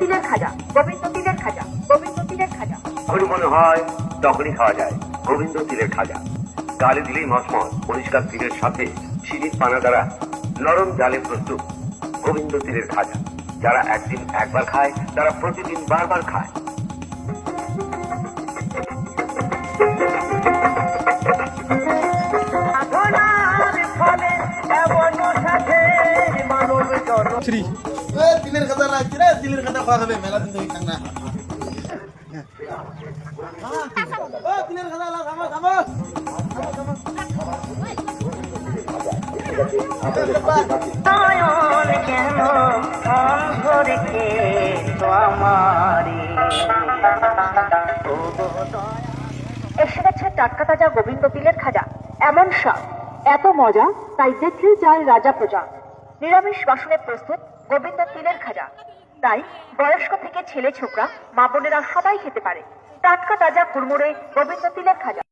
তিলের খাজা গোবিন্দ তিলের খাজা গোবিন্দ তিলের খাজা। যখনই মনে হয় তখনই খাওয়া যায়। গোবিন্দ তিলের খাজা। গালে দিলেই মসমস পরিষ্কার তিলের সাথে চিনির পানা দ্বারা নরম জালে প্রস্তুত গোবিন্দ তিলের খাজা। যারা একদিন একবার খায় তারা প্রতিদিন বারবার খায়। থ্রি তিলের খাতা লাগছে রে তিলের খাতা খাওয়া হবে মেলা দিন না ও লাগ আমারে? এসে গেছে টাটকা তাজা গোবিন্দ তিলের খাজা। এমন স্বাদ। এত মজা তাই দেখলেই যায় রাজা প্রজা। নিরামিষ বাসনে প্রস্তুত গোবিন্দ তিলের খাজা। তাই বয়স্ক থেকে ছেলে ছোকরা মা বোনেরা সবাই খেতে পারে। টাটকা তাজা কুড়মুড়ে গোবিন্দ তিলের খাজা।